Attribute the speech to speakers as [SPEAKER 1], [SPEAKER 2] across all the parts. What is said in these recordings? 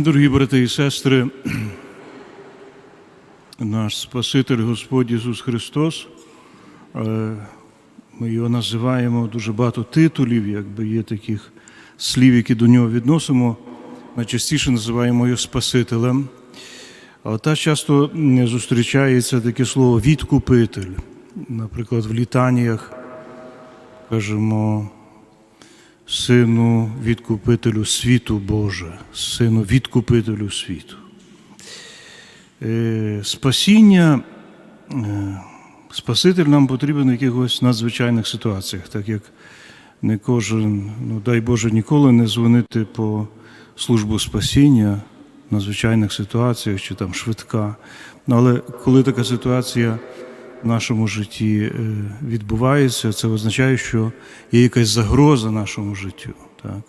[SPEAKER 1] Дорогі брати і сестри, наш Спаситель Господь Ісус Христос, е, ми його називаємо дуже багато титулів, якби є таких слів, які до нього відносимо. Найчастіше називаємо його Спасителем. Але та часто зустрічається таке слово відкупитель. Наприклад, в літаніях кажемо Сину відкупителю світу Боже, Сину відкупителю світу. Е, Спасіння, е, Спаситель нам потрібен в якихось надзвичайних ситуаціях, так як не кожен, ну дай Боже, ніколи не дзвонити по службу спасіння в надзвичайних ситуаціях чи там швидка. Ну, але коли така ситуація в нашому житті е, відбувається, це означає, що є якась загроза нашому життю. Так?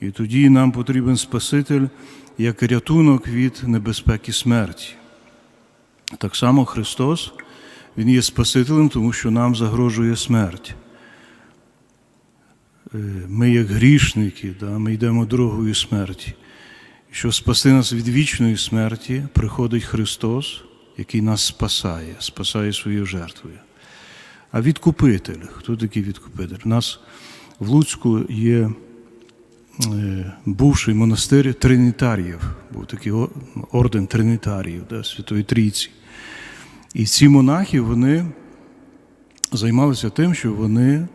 [SPEAKER 1] І тоді нам потрібен Спаситель як рятунок від небезпеки смерті. Так само Христос, Він є Спасителем, тому що нам загрожує смерть. Е, Ми, як грішники, ми йдемо дорогою смерті. Щоб спасти нас від вічної смерті, приходить Христос, який нас спасає, спасає своєю жертвою. А відкупитель, хто такий відкупитель? У нас в Луцьку є е, бувший монастир Тринітаріїв, був такий орден Тринітаріїв, да, Святої Трійці. І ці монахи вони займалися тим, що вони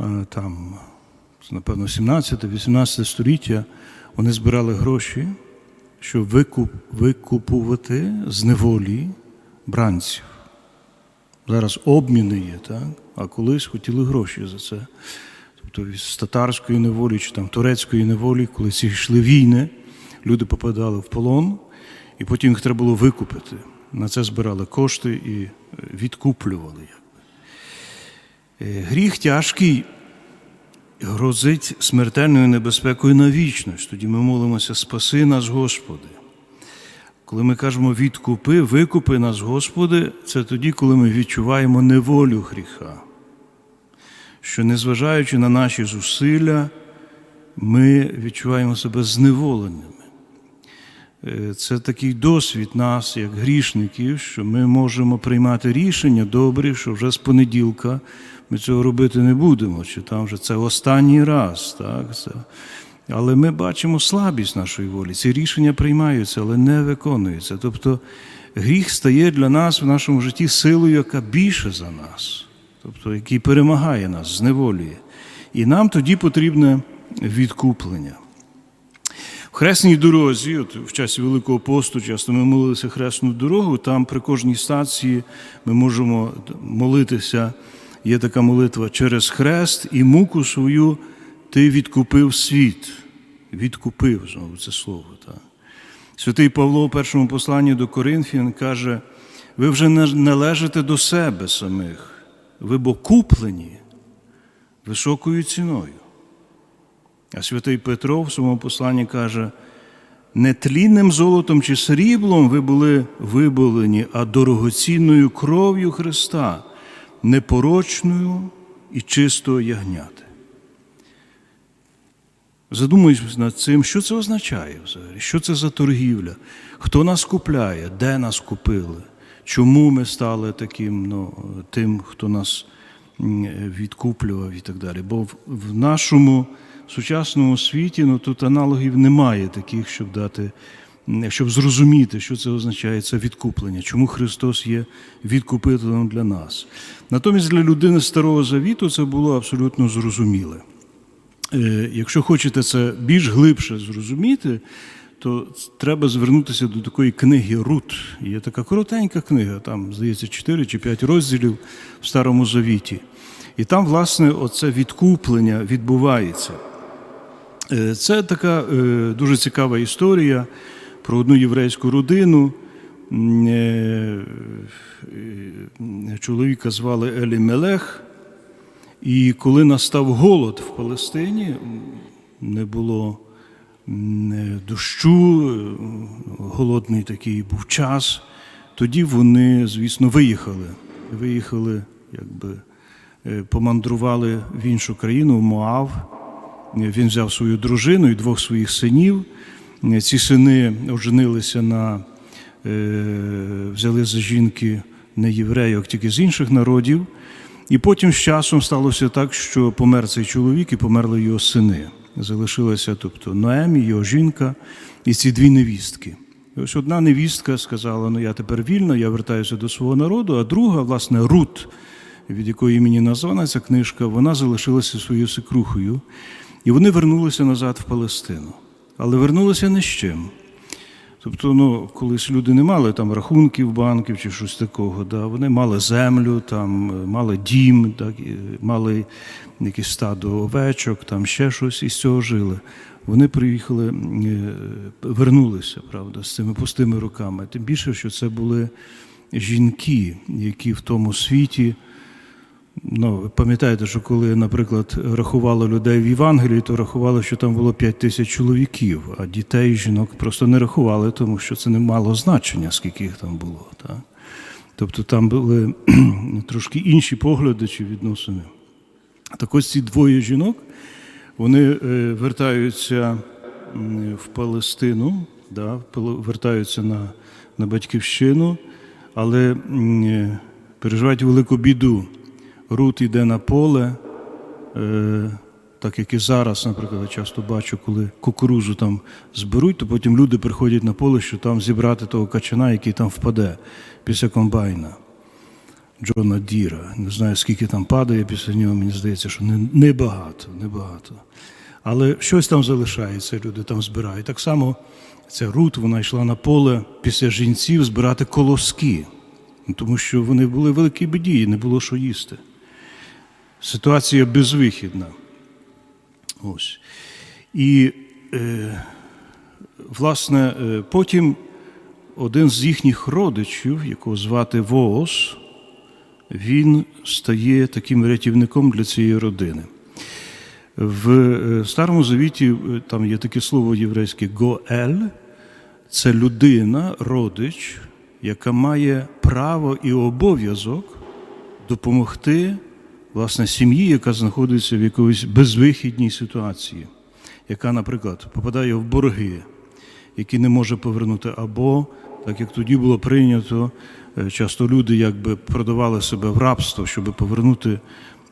[SPEAKER 1] е, там, напевно, 17-18 століття вони збирали гроші, щоб викуп, викупувати з неволі бранців. Зараз обміни є, так? а колись хотіли гроші за це. Тобто з татарської неволі чи там турецької неволі, коли ці йшли війни, люди попадали в полон, і потім їх треба було викупити. На це збирали кошти і е, відкуплювали. Е, Гріх тяжкий грозить смертельною небезпекою на вічність. Тоді ми молимося, спаси нас, Господи. Коли ми кажемо відкупи, викупи нас, Господи, це тоді, коли ми відчуваємо неволю гріха. Що, незважаючи на наші зусилля, ми відчуваємо себе зневоленими. Е, Це такий досвід нас, як грішників, що ми можемо приймати рішення добрі, що вже з понеділка ми цього робити не будемо, чи там вже це останній раз. Так? Але ми бачимо слабість нашої волі. Ці рішення приймаються, але не виконуються. Тобто гріх стає для нас в нашому житті силою, яка більше за нас, тобто який перемагає нас, зневолює. І нам тоді потрібне відкуплення. Хресній дорозі, от в часі Великого посту, часто ми молилися хресну дорогу, там при кожній стації ми можемо молитися. Є така молитва через хрест і муку свою ти відкупив світ. Відкупив знову це слово. Так. Святий Павло у першому посланні до Коринфян каже: ви вже не належите до себе самих, ви бо куплені високою ціною. А святий Петро в своєму посланні каже, не тлінним золотом чи сріблом ви були виболені, а дорогоцінною кров'ю Христа, непорочною і чистою ягняти. Задумуюсь над цим, що це означає взагалі, що це за торгівля, хто нас купляє, де нас купили, чому ми стали таким, ну, тим, хто нас відкуплював і так далі. Бо в нашому сучасному світі ну, тут аналогів немає таких, щоб дати, щоб зрозуміти, що це означає це відкуплення, чому Христос є відкупителем для нас. Натомість для людини Старого Завіту це було абсолютно зрозуміле. Е, Якщо хочете це більш глибше зрозуміти, то треба звернутися до такої книги Рут. Є така коротенька книга, там, здається, 4 чи 5 розділів в Старому Завіті. І там, власне, оце відкуплення відбувається. Е, Це така е, дуже цікава історія про одну єврейську родину. Е, Чоловіка звали Елі Мелех. І коли настав голод в Палестині, не було дощу, голодний такий був час, тоді вони, звісно, виїхали. Виїхали, якби помандрували в іншу країну, в Моав. Він взяв свою дружину і двох своїх синів ці сини оженилися на е, взяли за жінки не євреїв, тільки з інших народів. І потім з часом сталося так, що помер цей чоловік і померли його сини. Залишилася, тобто Ноемі, його жінка і ці дві невістки. І ось одна невістка сказала: ну я тепер вільна, я вертаюся до свого народу, а друга, власне, Рут, від якої мені названа ця книжка, вона залишилася своєю секрухою. І вони вернулися назад в Палестину. Але вернулися не з чим. Тобто, ну, колись люди не мали там рахунків банків чи щось такого, да, вони мали землю, там, мали дім, так, мали якесь стадо овечок, там ще щось, і з цього жили. Вони приїхали, е, вернулися, правда, з цими пустими руками. Тим більше, що це були жінки, які в тому світі. Ну, пам'ятаєте, що коли, наприклад, рахували людей в Євангелії, то рахували, що там було 5 тисяч чоловіків, а дітей і жінок просто не рахували, тому що це не мало значення, скільки їх там було. Так? Тобто там були трошки інші погляди чи відносини. Так ось ці двоє жінок, вони е, вертаються в Палестину, да, вертаються на, на батьківщину, але е, переживають велику біду. Рут йде на поле, е, так як і зараз, наприклад, я часто бачу, коли кукурузу там зберуть, то потім люди приходять на поле, що там зібрати того качана, який там впаде після комбайна. Джона Діра. Не знаю, скільки там падає після нього, мені здається, що не- небагато, небагато. Але щось там залишається, люди там збирають. Так само ця Рут, вона йшла на поле після жінців збирати колоски, тому що вони були в великій біді, і не було що їсти. Ситуація безвихідна. Ось. І, е, власне, е, потім один з їхніх родичів, якого звати Воос, він стає таким рятівником для цієї родини. В е, Старому Завіті е, там є таке слово єврейське Гоель, це людина, родич, яка має право і обов'язок допомогти власне сім'ї, яка знаходиться в якоїсь безвихідній ситуації, яка, наприклад, попадає в борги, які не може повернути, або, так як тоді було прийнято, е, часто люди якби продавали себе в рабство, щоб повернути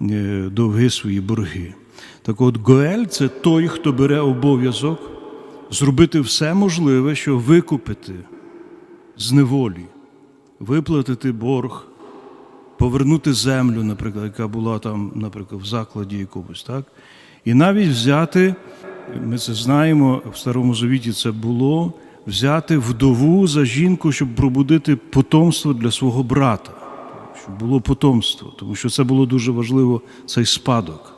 [SPEAKER 1] е, довги свої борги. Так от Гоель це той, хто бере обов'язок зробити все можливе, щоб викупити з неволі, виплатити борг, повернути землю, наприклад, яка була там, наприклад, в закладі якомусь, так? І навіть взяти, ми це знаємо, в Старому Завіті це було, взяти вдову за жінку, щоб пробудити потомство для свого брата, щоб було потомство, тому що це було дуже важливо, цей спадок.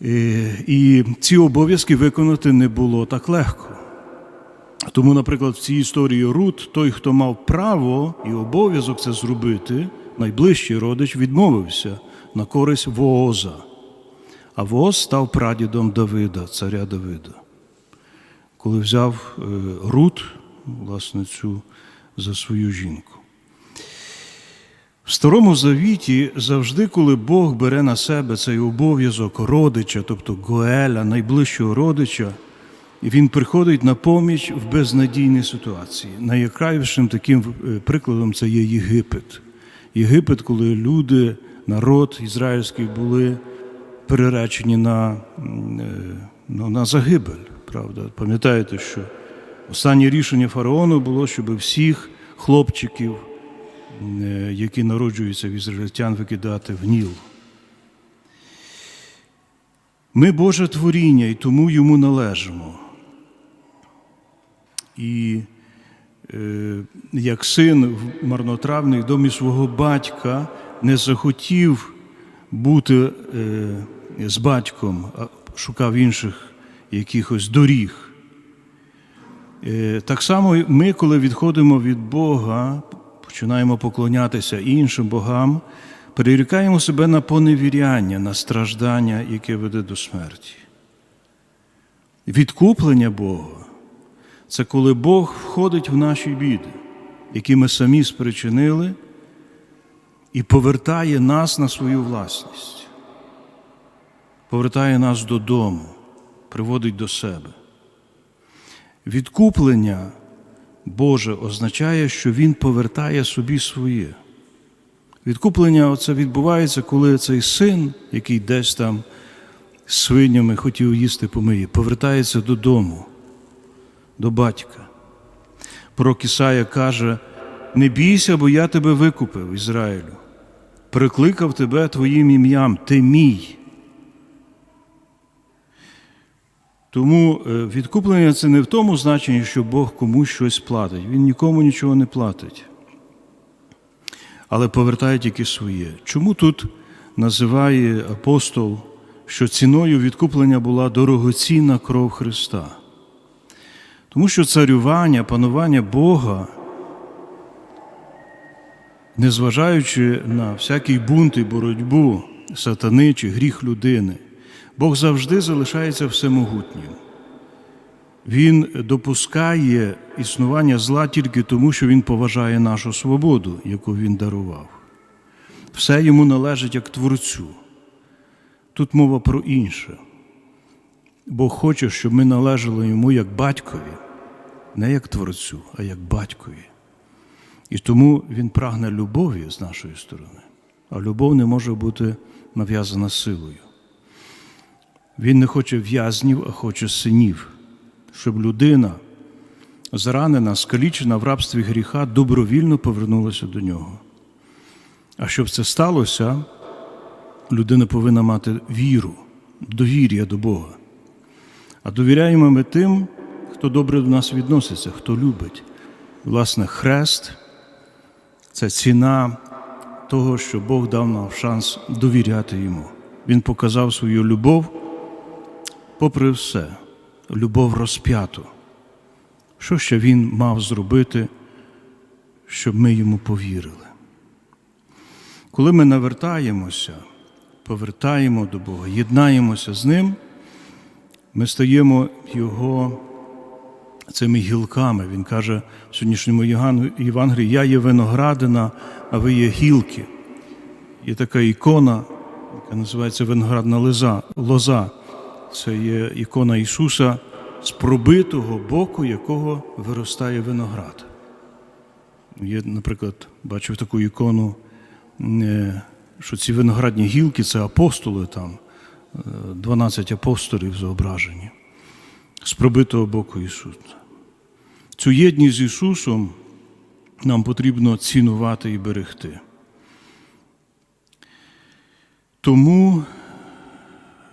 [SPEAKER 1] І, і ці обов'язки виконати не було так легко. Тому, наприклад, в цій історії Рут, той, хто мав право і обов'язок це зробити, найближчий родич відмовився на користь Вооза. А Вооз став прадідом Давида, царя Давида. Коли взяв е, Рут, власне, цю за свою жінку. В Старому Завіті завжди, коли Бог бере на себе цей обов'язок родича, тобто Гоеля, найближчого родича, він приходить на поміч в безнадійній ситуації. Найяскравішим таким е, прикладом це є Єгипет. Єгипет, коли люди, народ ізраїльський були переречені на, е, ну, на загибель. Правда? Пам'ятаєте, що останнє рішення фараону було, щоб всіх хлопчиків, е, які народжуються в ізраїльтян, викидати в Ніл. Ми Боже творіння і тому йому належимо. І е, як син марнотравний в домі свого батька не захотів бути е, з батьком, а шукав інших якихось доріг. Е, так само ми, коли відходимо від Бога, починаємо поклонятися іншим богам, перерікаємо себе на поневіряння, на страждання, яке веде до смерті. Відкуплення Бога це коли Бог входить в наші біди, які ми самі спричинили, і повертає нас на свою власність, повертає нас додому, приводить до себе. Відкуплення Боже означає, що Він повертає собі своє. Відкуплення це відбувається, коли цей син, який десь там з свинями хотів їсти помиє, повертається додому, до батька. Пророк Ісая каже: не бійся, бо я тебе викупив, Ізраїлю, прикликав тебе твоїм ім'ям, ти мій. Тому е, відкуплення це не в тому значенні, що Бог комусь щось платить. Він нікому нічого не платить, але повертає тільки своє. Чому тут називає апостол, що ціною відкуплення була дорогоцінна кров Христа? Тому що царювання, панування Бога, незважаючи на всякий бунт і боротьбу сатани чи гріх людини, Бог завжди залишається всемогутнім. Він допускає існування зла тільки тому, що Він поважає нашу свободу, яку Він дарував. Все йому належить як Творцю. Тут мова про інше. Бог хоче, щоб ми належали йому як батькові, не як Творцю, а як батькові. І тому Він прагне любові з нашої сторони, а любов не може бути нав'язана силою. Він не хоче в'язнів, а хоче синів, щоб людина, зранена, скалічена в рабстві гріха, добровільно повернулася до нього. А щоб це сталося, людина повинна мати віру, довір'я до Бога. А довіряємо ми тим, хто добре до нас відноситься, хто любить. Власне, хрест це ціна того, що Бог дав нам шанс довіряти йому. Він показав свою любов, попри все, любов розп'яту. Що ще він мав зробити, щоб ми йому повірили? Коли ми навертаємося, повертаємо до Бога, єднаємося з Ним, ми стаємо Його цими гілками. Він каже в сьогоднішньому Євангелії, я є виноградина, а ви є гілки. Є така ікона, яка називається виноградна лоза. лоза. Це є ікона Ісуса, з пробитого боку, якого виростає виноград. Є, наприклад, бачив таку ікону, е, що ці виноградні гілки це апостоли там, 12 апостолів зображені, з пробитого боку Ісуса. Цю єдність з Ісусом нам потрібно цінувати і берегти. Тому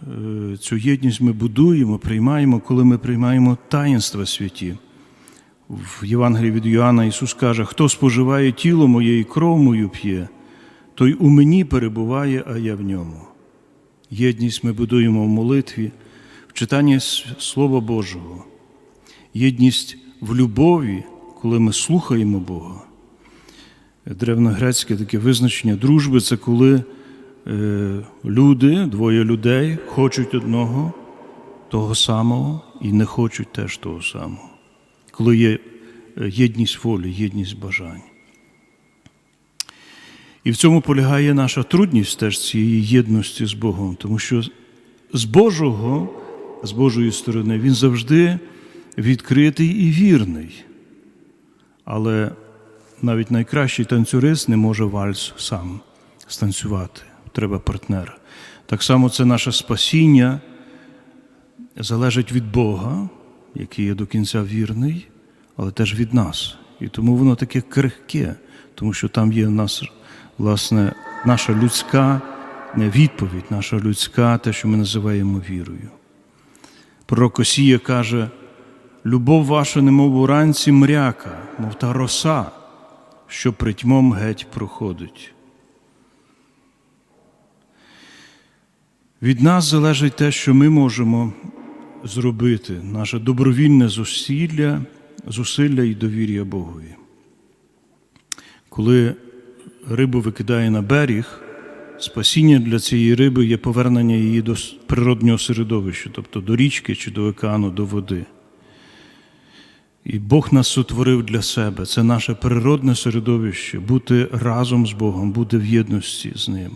[SPEAKER 1] е, цю єдність ми будуємо, приймаємо, коли ми приймаємо таїнства святі. В Євангелії від Йоанна Ісус каже, хто споживає тіло моє і кров мою п'є, той у мені перебуває, а я в ньому. Єдність ми будуємо в молитві, в читанні Слова Божого, єдність в любові, коли ми слухаємо Бога. Древногрецьке таке визначення дружби це коли е, люди, двоє людей хочуть одного, того самого і не хочуть теж того самого. Коли є єдність волі, єдність бажань. І в цьому полягає наша трудність теж цієї єдності з Богом, тому що з Божого, з Божої сторони, Він завжди відкритий і вірний. Але навіть найкращий танцюрист не може вальс сам станцювати. Треба партнера. Так само це наше спасіння залежить від Бога, який є до кінця вірний, але теж від нас. І тому воно таке крихке, тому що там є в нас, власне, наша людська відповідь, наша людська, те, що ми називаємо вірою. Пророк Осія каже, любов ваша, немов уранці мряка, мов та роса, що притьмом геть проходить. Від нас залежить те, що ми можемо зробити, наше добровільне зусилля, зусилля і довір'я Богові. Коли рибу викидає на берег, спасіння для цієї риби є повернення її до природнього середовища, тобто до річки чи до океану, до води. І Бог нас сотворив для себе. Це наше природне середовище, бути разом з Богом, бути в єдності з Ним.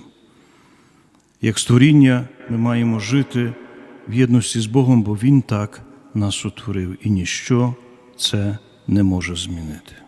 [SPEAKER 1] Як створіння ми маємо жити в єдності з Богом, бо Він так нас утворив, і ніщо це не може змінити.